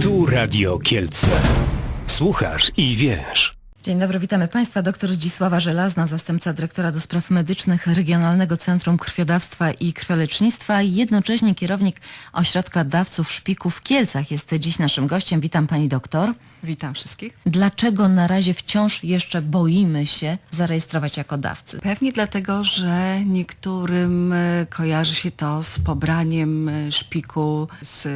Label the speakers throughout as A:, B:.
A: Tu Radio Kielce. Słuchasz i wiesz.
B: Dzień dobry, witamy Państwa. Doktor Zdzisława Żelazna, zastępca dyrektora do spraw medycznych Regionalnego Centrum Krwiodawstwa i Krwiolecznictwa i jednocześnie kierownik Ośrodka Dawców Szpiku w Kielcach jest dziś naszym gościem. Witam Pani doktor.
C: Witam wszystkich.
B: Dlaczego na razie wciąż jeszcze boimy się zarejestrować jako dawcy?
C: Pewnie dlatego, że niektórym e, kojarzy się to z pobraniem e, szpiku z e,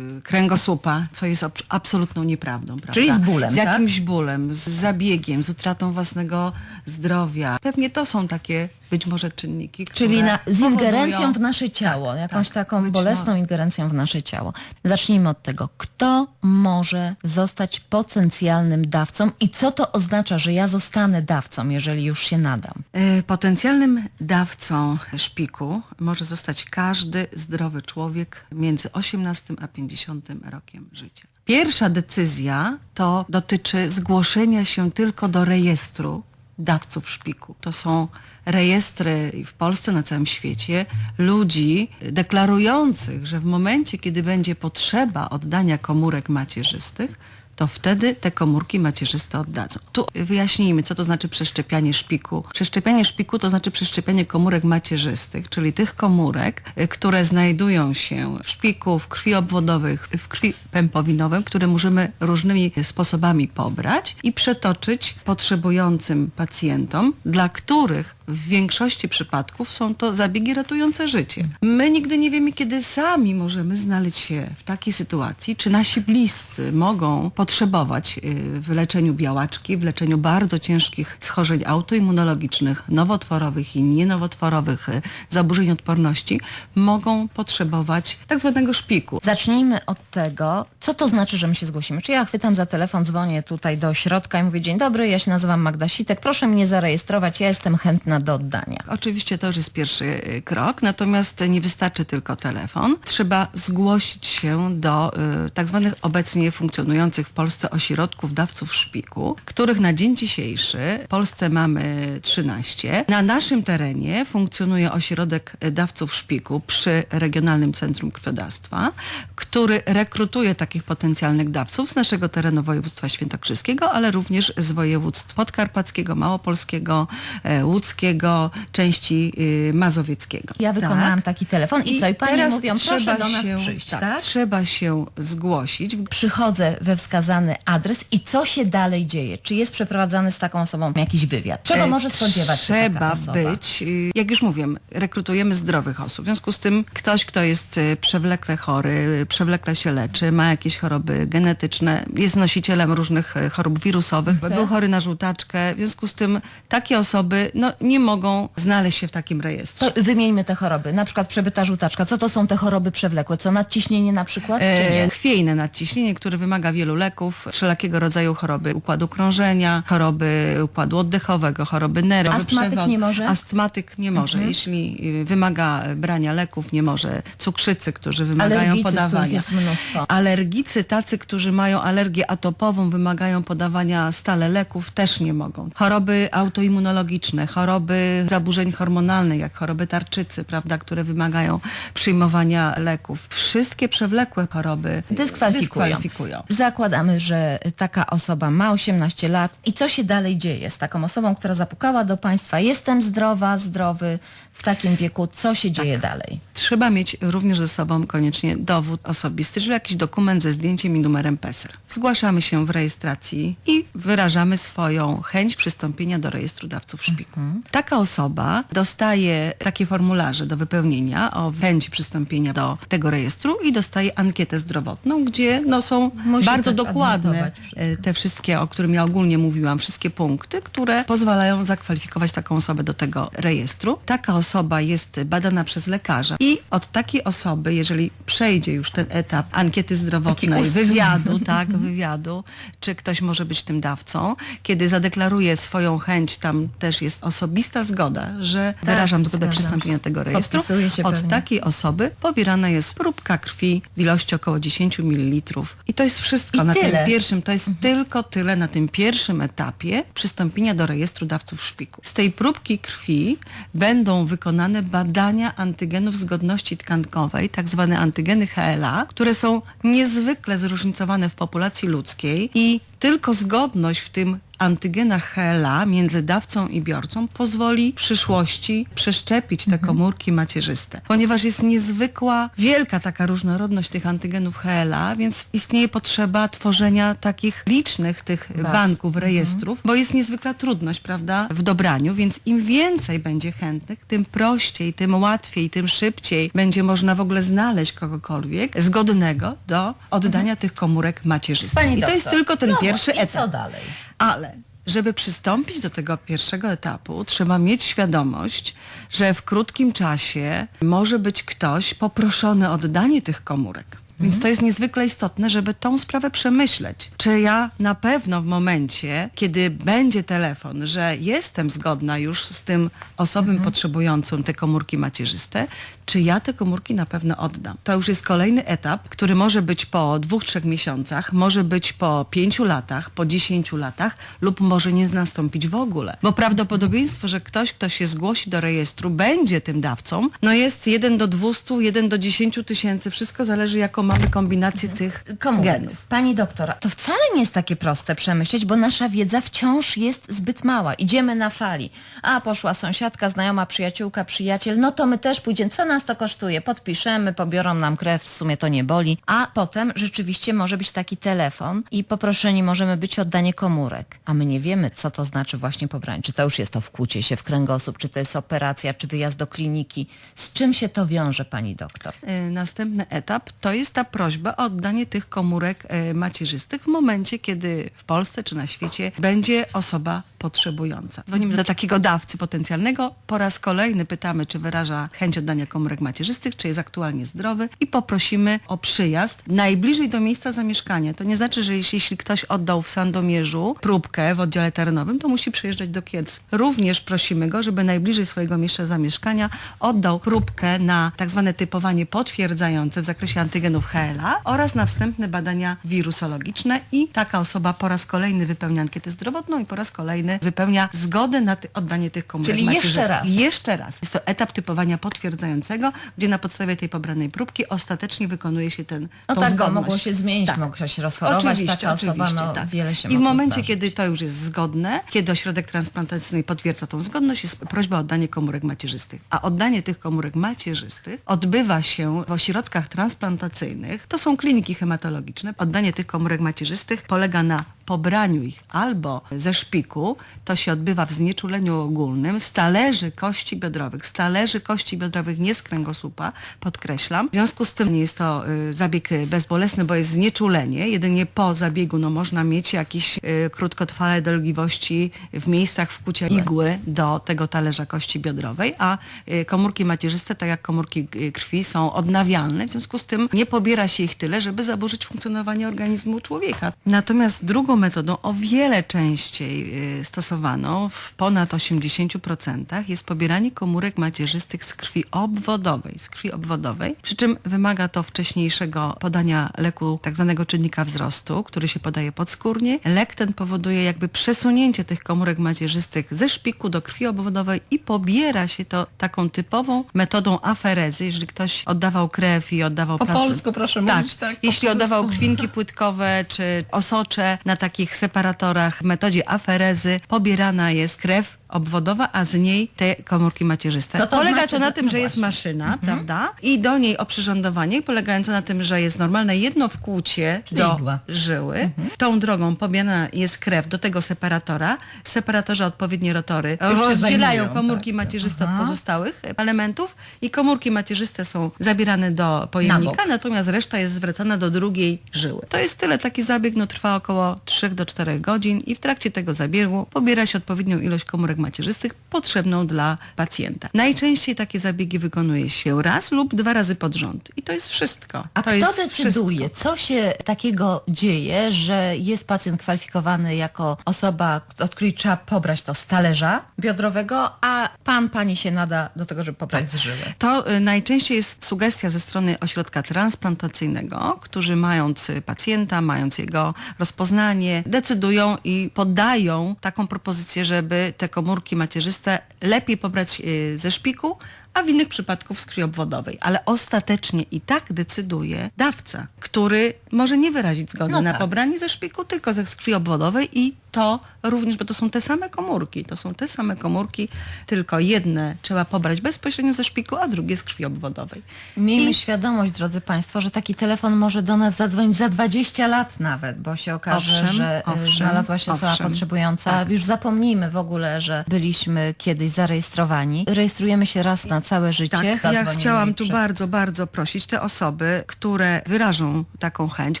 C: kręgosłupa, co jest abs- absolutną nieprawdą. Prawda?
B: Czyli z bólem,
C: Z
B: tak?
C: jakimś bólem, z zabiegiem, z utratą własnego zdrowia. Pewnie to są takie być może czynniki,
B: Czyli
C: które
B: na, z ingerencją
C: powodują-
B: w nasze ciało, jakąś
C: tak,
B: taką bolesną
C: może.
B: ingerencją w nasze ciało. Zacznijmy od tego, kto może zostać potencjalnym dawcą i co to oznacza, że ja zostanę dawcą, jeżeli już się nadam?
C: E, Potencjalnym dawcą szpiku może zostać każdy zdrowy człowiek między 18 a 50 rokiem życia. Pierwsza decyzja to dotyczy zgłoszenia się tylko do rejestru dawców szpiku. To są rejestry w Polsce, na całym świecie ludzi deklarujących, że w momencie, kiedy będzie potrzeba oddania komórek macierzystych, to wtedy te komórki macierzyste oddadzą. Tu wyjaśnijmy, co to znaczy przeszczepianie szpiku. Przeszczepianie szpiku to znaczy przeszczepianie komórek macierzystych, czyli tych komórek, y, które znajdują się w szpiku, w krwi obwodowych, w krwi pępowinowej, które możemy różnymi sposobami pobrać i przetoczyć potrzebującym pacjentom, dla których w większości przypadków są to zabiegi ratujące życie. My nigdy nie wiemy, kiedy sami możemy znaleźć się w takiej sytuacji, czy nasi bliscy mogą potrzebować y, w leczeniu białaczki, w leczeniu bardzo ciężkich schorzeń autoimmunologicznych, nowotworowych i nienowotworowych, y, zaburzeń odporności, mogą potrzebować tak zwanego szpiku.
B: Zacznijmy od tego, co to znaczy, że my się zgłosimy. Czy ja chwytam za telefon, dzwonię tutaj do ośrodka i mówię, dzień dobry, ja się nazywam Magda Sitek, proszę mnie zarejestrować, ja jestem chętna do oddania.
C: Oczywiście to już jest pierwszy y, krok, natomiast nie wystarczy tylko telefon. Trzeba zgłosić się do y, tak zwanych obecnie funkcjonujących w Polsce ośrodków dawców szpiku, których na dzień dzisiejszy w Polsce mamy 13. Na naszym terenie funkcjonuje ośrodek dawców szpiku przy Regionalnym Centrum Krwiodawstwa, który rekrutuje takich potencjalnych dawców z naszego terenu województwa świętokrzyskiego, ale również z województw podkarpackiego, małopolskiego, e, łódzkiego, części y, mazowieckiego.
B: Ja wykonałam
C: Tak.
B: taki telefon i, co? I panie
C: teraz
B: mówią, proszę do nas
C: się,
B: przyjść,
C: tak,
B: tak?
C: Trzeba się zgłosić.
B: Przychodzę we wskazany adres i co się dalej dzieje? Czy jest przeprowadzany z taką osobą jakiś wywiad? Czego
C: E,
B: może spodziewać się
C: Trzeba być, y, jak już mówiłem, rekrutujemy zdrowych osób. W związku z tym ktoś, kto jest y, przewlekle chory, przewlekle się leczy, ma jakieś choroby genetyczne, jest nosicielem różnych y, chorób wirusowych,
B: Mhm.
C: był chory na żółtaczkę. W związku z tym takie osoby no, nie mogą znaleźć się w takim rejestrze.
B: To wymieńmy te choroby, na przykład przebyta żółtaczka. Co to są te choroby przewlekłe? Co nadciśnienie na przykład?
C: E, chwiejne nadciśnienie, które wymaga wielu leków, wszelakiego rodzaju choroby układu krążenia, choroby układu oddechowego, choroby nerw.
B: Astmatyk
C: przewod-
B: nie może? Mhm.
C: Astmatyk nie może. Jeśli y, wymaga brania leków, nie może. Cukrzycy, którzy wymagają
B: Alergicy,
C: podawania.
B: jest mnóstwo.
C: Alergicy, tacy, którzy mają alergię atopową, wymagają podawania stale leków, też nie mogą. Choroby autoimmunologiczne, choroby zaburzeń hormonalnych, jak choroby tarczycy, prawda, które wymagają przyjmowania leków. Wszystkie przewlekłe choroby
B: Dyskwalifikują.
C: dyskwalifikują.
B: Zakładamy, że taka osoba ma 18 lat i co się dalej dzieje z taką osobą, która zapukała do państwa? Jestem zdrowa, zdrowy w takim wieku. Co się dzieje
C: Tak.
B: dalej?
C: Trzeba mieć również ze sobą koniecznie dowód osobisty, czyli jakiś dokument ze zdjęciem i numerem PESEL. Zgłaszamy się w rejestracji i wyrażamy swoją chęć przystąpienia do rejestru dawców szpiku. Taka osoba dostaje takie formularze do wypełnienia o chęci przystąpienia do tego rejestru i dostaje ankietę zdrowotną, gdzie no, są
B: Musi
C: bardzo
B: tak
C: dokładne e, te wszystkie, o którym ja ogólnie mówiłam, wszystkie punkty, które pozwalają zakwalifikować taką osobę do tego rejestru. Taka osoba jest badana przez lekarza i od takiej osoby, jeżeli przejdzie już ten etap ankiety zdrowotnej, wywiadu, tak, wywiadu, czy ktoś może być tym dawcą, kiedy zadeklaruje swoją chęć, tam też jest osobista zgoda, że wyrażam zgodę przystąpienia do tego rejestru. Od
B: pewnie.
C: takiej osoby pobierana jest próbka krwi w ilości około 10 ml. I to jest wszystko
B: I
C: na
B: tyle.
C: tym pierwszym, to jest tylko tyle na tym pierwszym etapie przystąpienia do rejestru dawców szpiku. Z tej próbki krwi będą wykonane badania antygenów zgodności tkankowej, tak zwane antygeny HLA, które są niezwykle zróżnicowane w populacji ludzkiej i tylko zgodność w tym antygenach HLA między dawcą i biorcą pozwoli w przyszłości przeszczepić te komórki macierzyste. Ponieważ jest niezwykła, wielka taka różnorodność tych antygenów HLA, więc istnieje potrzeba tworzenia takich licznych tych
B: Baz.
C: banków, rejestrów, bo jest niezwykła trudność, prawda, w dobraniu, więc im więcej będzie chętnych, tym prościej, tym łatwiej, tym szybciej będzie można w ogóle znaleźć kogokolwiek zgodnego do oddania tych komórek macierzystych.
B: Pani
C: I to jest tylko ten
B: no
C: pierwszy etap.
B: co dalej?
C: Ale żeby przystąpić do tego pierwszego etapu, trzeba mieć świadomość, że w krótkim czasie może być ktoś poproszony o oddanie tych komórek. Więc to jest niezwykle istotne, żeby tą sprawę przemyśleć. Czy ja na pewno w momencie, kiedy będzie telefon, że jestem zgodna już z tym osobem potrzebującym te komórki macierzyste, czy ja te komórki na pewno oddam? To już jest kolejny etap, który może być po dwóch, trzech miesiącach, może być po pięciu latach, po dziesięciu latach lub może nie nastąpić w ogóle. Bo prawdopodobieństwo, że ktoś, kto się zgłosi do rejestru, będzie tym dawcą, no jest 1 do 200, 1 do 10 tysięcy. Wszystko zależy, jaką mamy kombinację tych
B: komórek.
C: genów.
B: Pani doktora, to wcale nie jest takie proste przemyśleć, bo nasza wiedza wciąż jest zbyt mała. Idziemy na fali. A poszła sąsiadka, znajoma, przyjaciółka, przyjaciel, no to my też pójdziemy. Co nas to kosztuje? Podpiszemy, pobiorą nam krew, w sumie to nie boli. A potem rzeczywiście może być taki telefon i poproszeni możemy być o oddanie komórek. A my nie wiemy, co to znaczy właśnie pobranie. Czy to już jest to wkłucie się w kręgosłup, czy to jest operacja, czy wyjazd do kliniki. Z czym się to wiąże, pani doktor?
C: E, Następny etap to jest ta prośba o oddanie tych komórek e, macierzystych w momencie, kiedy w Polsce czy na świecie będzie osoba potrzebująca. Dzwonimy do takiego dawcy potencjalnego, po raz kolejny pytamy, czy wyraża chęć oddania komórek macierzystych, czy jest aktualnie zdrowy i poprosimy o przyjazd najbliżej do miejsca zamieszkania. To nie znaczy, że jeśli, ktoś oddał w Sandomierzu próbkę w oddziale terenowym, to musi przyjeżdżać do Kielc. Również prosimy go, żeby najbliżej swojego miejsca zamieszkania oddał próbkę na tak zwane typowanie potwierdzające w zakresie antygenów HLA oraz na wstępne badania wirusologiczne i taka osoba po raz kolejny wypełnia ankietę zdrowotną i po raz kolejny wypełnia zgodę na oddanie tych komórek
B: Czyli jeszcze raz.
C: Jeszcze raz. Jest to etap typowania potwierdzającego, gdzie na podstawie tej pobranej próbki ostatecznie wykonuje się ten
B: No tak,
C: zgodność.
B: mogło się zmienić,
C: Tak.
B: mogła się rozchorować taka osoba, no
C: tak.
B: wiele się
C: I w momencie,
B: zdarzyć.
C: kiedy to już jest zgodne, kiedy ośrodek transplantacyjny potwierdza tą zgodność, jest prośba o oddanie komórek macierzystych. A oddanie tych komórek macierzystych odbywa się w ośrodkach transplantacyjnych. To są kliniki hematologiczne. Oddanie tych komórek macierzystych polega na pobraniu ich albo ze szpiku, to się odbywa w znieczuleniu ogólnym, z talerzy kości biodrowych, z talerzy kości biodrowych, nie z kręgosłupa, podkreślam. W związku z tym nie jest to y, zabieg bezbolesny, bo jest znieczulenie. Jedynie po zabiegu no, można mieć jakieś y, krótkotrwałe dolegliwości w miejscach wkucia igły do tego talerza kości biodrowej, a y, komórki macierzyste, tak jak komórki y, krwi, są odnawialne. W związku z tym nie pobiera się ich tyle, żeby zaburzyć funkcjonowanie organizmu człowieka. Natomiast drugą metodą, o wiele częściej y, stosowaną, w ponad 80% jest pobieranie komórek macierzystych z krwi obwodowej. Z krwi obwodowej. Przy czym wymaga to wcześniejszego podania leku tak zwanego czynnika wzrostu, który się podaje podskórnie. Lek ten powoduje jakby przesunięcie tych komórek macierzystych ze szpiku do krwi obwodowej i pobiera się to taką typową metodą aferezy. Jeżeli ktoś oddawał krew i oddawał
B: Po polsku proszę
C: tak,
B: mówić, tak,
C: Jeśli oddawał krwinki płytkowe czy osocze na takich separatorach w metodzie aferezy pobierana jest krew obwodowa, a z niej te komórki macierzyste.
B: Co to
C: Polega
B: znaczy?
C: to na
B: No
C: tym, że jest
B: właśnie.
C: maszyna, prawda? I do niej oprzyrządowanie polegające na tym, że jest normalne jedno wkłucie
B: Czyli
C: do
B: igła.
C: żyły. Tą drogą pobierana jest krew do tego separatora. W separatorze odpowiednie rotory
B: Już
C: rozdzielają komórki
B: tak.
C: macierzyste
B: Aha.
C: od pozostałych elementów i komórki macierzyste są zabierane do pojemnika,
B: bok.
C: natomiast reszta jest zwracana do drugiej żyły. To jest tyle, taki zabieg no, trwa około 3 do 4 godzin i w trakcie tego zabiegu pobiera się odpowiednią ilość komórek macierzystych potrzebną dla pacjenta. Najczęściej takie zabiegi wykonuje się raz lub dwa razy pod rząd. I to jest wszystko.
B: A
C: to
B: kto decyduje,
C: wszystko.
B: co się takiego dzieje, że jest pacjent kwalifikowany jako osoba, od której trzeba pobrać to z talerza biodrowego, a pan, pani się nada do tego, żeby pobrać z żyły?
C: To y, najczęściej jest sugestia ze strony ośrodka transplantacyjnego, którzy mając pacjenta, mając jego rozpoznanie, decydują i podają taką propozycję, żeby te komórki macierzyste lepiej pobrać y, ze szpiku, a w innych przypadków z krwi obwodowej. Ale ostatecznie i tak decyduje dawca, który może nie wyrazić zgody
B: No
C: na
B: tak.
C: pobranie ze szpiku, tylko ze krwi obwodowej i to również, bo to są te same komórki, to są te same komórki, tylko jedne trzeba pobrać bezpośrednio ze szpiku, a drugie z krwi obwodowej.
B: Miejmy
C: I-
B: świadomość, drodzy Państwo, że taki telefon może do nas zadzwonić za 20 lat nawet, bo się okaże,
C: Owszem,
B: że e,
C: owszem,
B: znalazła się osoba
C: owszem.
B: potrzebująca.
C: Tak.
B: Już zapomnijmy w ogóle, że byliśmy kiedyś zarejestrowani. Rejestrujemy się raz na całe życie.
C: Tak, ja chciałam
B: i
C: tu
B: przy-
C: bardzo, bardzo prosić te osoby, które wyrażą taką chęć,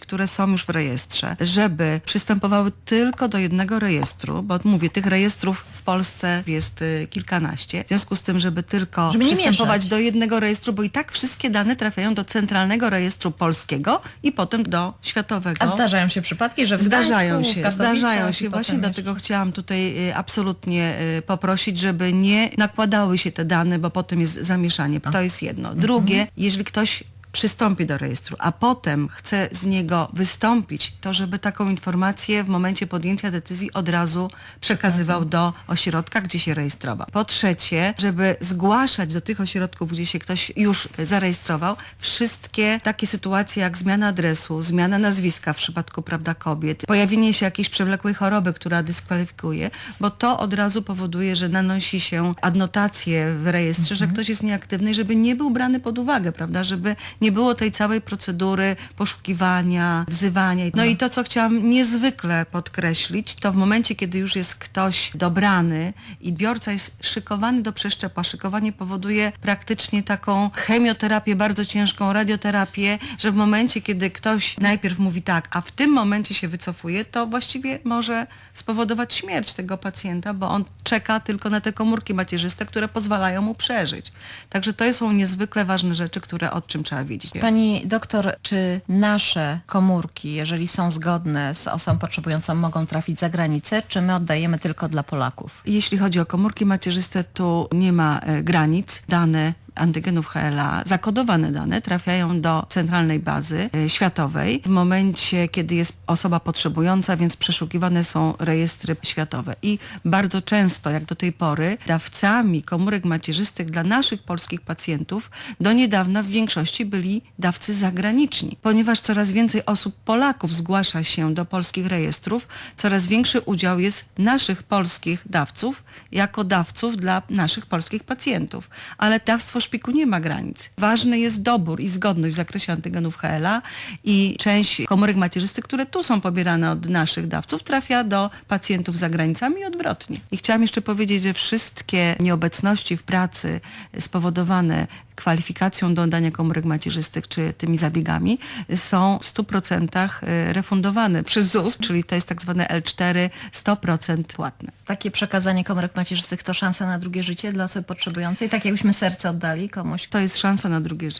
C: które są już w rejestrze, żeby przystępowały tylko do jednego rejestru, bo mówię, tych rejestrów w Polsce jest y, kilkanaście. W związku z tym, żeby tylko
B: Żeby
C: przystępować
B: mieszać.
C: do jednego rejestru, bo i tak wszystkie dane trafiają do centralnego rejestru polskiego i potem do światowego.
B: A zdarzają się przypadki, że w
C: Zdarzają
B: Gdańsku,
C: się,
B: Katowicach
C: zdarzają się. Właśnie
B: jeszcze-
C: dlatego chciałam tutaj y, absolutnie y, poprosić, żeby nie nakładały się te dane, bo potem jest zamieszanie. To jest jedno. Drugie, jeżeli ktoś przystąpi do rejestru, a potem chce z niego wystąpić, to żeby taką informację w momencie podjęcia decyzji od razu przekazywał do ośrodka, gdzie się rejestrował. Po trzecie, żeby zgłaszać do tych ośrodków, gdzie się ktoś już zarejestrował, wszystkie takie sytuacje jak zmiana adresu, zmiana nazwiska w przypadku prawda kobiet, pojawienie się jakiejś przewlekłej choroby, która dyskwalifikuje, bo to od razu powoduje, że nanosi się adnotację w rejestrze, że ktoś jest nieaktywny i żeby nie był brany pod uwagę, prawda, żeby nie było tej całej procedury poszukiwania, wzywania. No i to, co chciałam niezwykle podkreślić, to w momencie, kiedy już jest ktoś dobrany i biorca jest szykowany do przeszczepu, a szykowanie powoduje praktycznie taką chemioterapię bardzo ciężką, radioterapię, że w momencie, kiedy ktoś najpierw mówi tak, a w tym momencie się wycofuje, to właściwie może spowodować śmierć tego pacjenta, bo on czeka tylko na te komórki macierzyste, które pozwalają mu przeżyć. Także to są niezwykle ważne rzeczy, które o czym trzeba wiedzieć.
B: Pani doktor, czy nasze komórki, jeżeli są zgodne z osobą potrzebującą, mogą trafić za granicę, czy my oddajemy tylko dla Polaków?
C: Jeśli chodzi o komórki macierzyste, tu nie ma e, granic. Dane antygenów HLA, zakodowane dane trafiają do centralnej bazy e, światowej w momencie, kiedy jest osoba potrzebująca, więc przeszukiwane są rejestry światowe. I bardzo często, jak do tej pory, dawcami komórek macierzystych dla naszych polskich pacjentów do niedawna w większości byli dawcy zagraniczni. Ponieważ coraz więcej osób, Polaków zgłasza się do polskich rejestrów, coraz większy udział jest naszych polskich dawców jako dawców dla naszych polskich pacjentów. Ale dawstwo szpiku nie ma granic. Ważny jest dobór i zgodność w zakresie antygenów HLA i część komórek macierzystych, które tu są pobierane od naszych dawców, trafia do pacjentów za granicami i odwrotnie. I chciałam jeszcze powiedzieć, że wszystkie nieobecności w pracy spowodowane kwalifikacją do oddania komórek macierzystych czy tymi zabiegami są w 100% refundowane przez ZUS, czyli to jest tak zwane L4 100% płatne.
B: Takie przekazanie komórek macierzystych to szansa na drugie życie dla osoby potrzebującej, tak jakbyśmy serce oddali komuś.
C: To jest szansa na drugie życie.